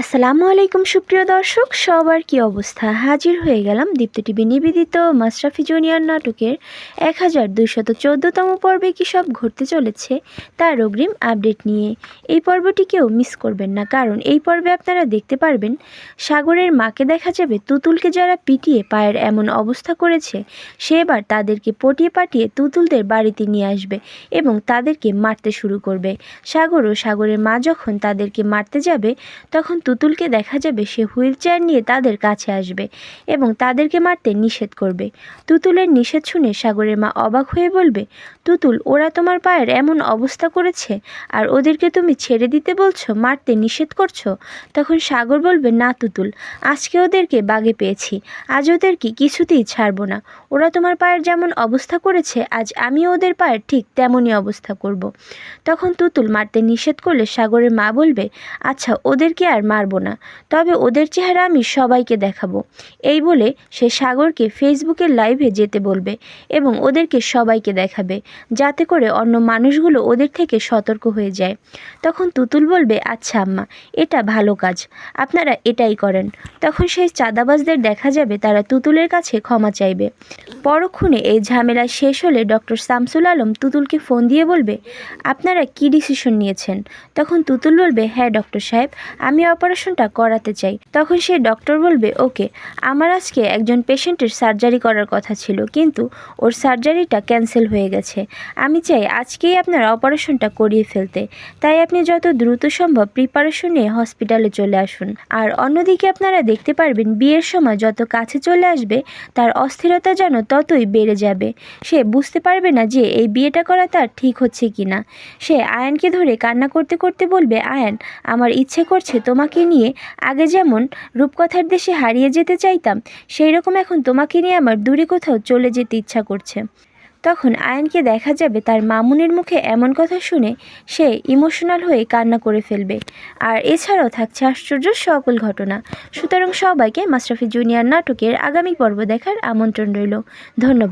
আসসালামু আলাইকুম সুপ্রিয় দর্শক, সবার কি অবস্থা? হাজির হয়ে গেলাম দীপ্ত টিভি নিবেদিত মাশরাফি জুনিয়র নাটকের এক হাজার দুইশত চোদ্দতম পর্বে কী সব ঘটতে চলেছে তার অগ্রিম আপডেট নিয়ে। এই পর্বটি কেউ মিস করবেন না, কারণ এই পর্বে আপনারা দেখতে পারবেন সাগরের মাকে দেখা যাবে তুতুলকে যারা পিটিয়ে পায়ের এমন অবস্থা করেছে, সে এবার তাদেরকে পটিয়ে পাঠিয়ে তুতুলদের বাড়িতে নিয়ে আসবে এবং তাদেরকে মারতে শুরু করবে। সাগর ও সাগরের মা যখন তাদেরকে মারতে যাবে, তখন তুতুলকে দেখা যাবে সে হুইল নিয়ে তাদের কাছে আসবে এবং তাদেরকে মারতে নিষেধ করবে। তুতুলের নিষেধ শুনে সাগরের মা অবাক হয়ে বলবে, তুতুল, ওরা তোমার পায়ের এমন অবস্থা করেছে আর ওদেরকে তুমি ছেড়ে দিতে বলছো, মারতে নিষেধ করছ? তখন সাগর বলবে, না তুতুল, আজকে ওদেরকে বাগে পেয়েছি, আজ ওদেরকে কিছুতেই ছাড়বো না। ওরা তোমার পায়ের যেমন অবস্থা করেছে, আজ আমি ওদের পায়ের ঠিক তেমনই অবস্থা করব। তখন তুতুল মারতে নিষেধ করলে সাগরের মা বলবে আচ্ছা ওদেরকে আর মারবো না। তবে ওদের চেহারা আমি সবাইকে দেখাবো। এই বলে সে সাগরকে ফেসবুকের লাইভে যেতে বলবে এবং ওদেরকে সবাইকে দেখাবে, যাতে করে অন্য মানুষগুলো ওদের থেকে সতর্ক হয়ে যায়। তখন তুতুল বলবে আচ্ছা আম্মা, এটা ভালো কাজ। আপনারা এটাই করেন। তখন সেই চাঁদাবাজদের দেখা যাবে, তারা তুতুলের কাছে ক্ষমা চাইবে। পরক্ষণে এই ঝামেলা শেষ হলে ডক্টর শামসুল আলম তুতুলকে ফোন দিয়ে বলবে, আপনারা কি ডিসিশন নিয়েছেন? তখন তুতুল বলবে হ্যাঁ ডক্টর সাহেব, আমি অপারেশনটা করাতে চাই। তখন সে ডক্টর বলবে, ওকে, আমার আজকে একজন পেশেন্টের সার্জারি করার কথা ছিল, কিন্তু ওর সার্জারিটা ক্যান্সেল হয়ে গেছে। আমি চাই আজকেই আপনার অপারেশনটা করিয়ে ফেলতে। তাই আপনি যত দ্রুত সম্ভব প্রিপারেশন নিয়ে হসপিটালে চলে আসুন। আর অন্যদিকে আপনারা দেখতে পারবেন, বিয়ের সময় যত কাছে চলে আসবে, তার অস্থিরতা যেন ততই বেড়ে যাবে। সে বুঝতে পারবে না যে এই বিয়েটা করা তার ঠিক হচ্ছে কি না সে আয়ানকে ধরে কান্না করতে করতে বলবে, আয়ান, আমার ইচ্ছে করছে তোমাকে নিয়ে আগে যেমন রূপকথার দেশে হারিয়ে যেতে চাইতাম সেই রকম এখন তোমাকে নিয়ে আমার দূরে কোথাও চলে যেতে ইচ্ছা করছে। তখন আয়নকে দেখা যাবে তার মামুনের মুখে এমন কথা শুনে সে ইমোশনাল হয়ে কান্না করে ফেলবে। আর এছাড়াও থাকছে আশ্চর্য সকল ঘটনা। সুতরাং সবাইকে মাশরাফি জুনিয়র নাটকের আগামী পর্ব দেখার আমন্ত্রণ রইল। ধন্যবাদ।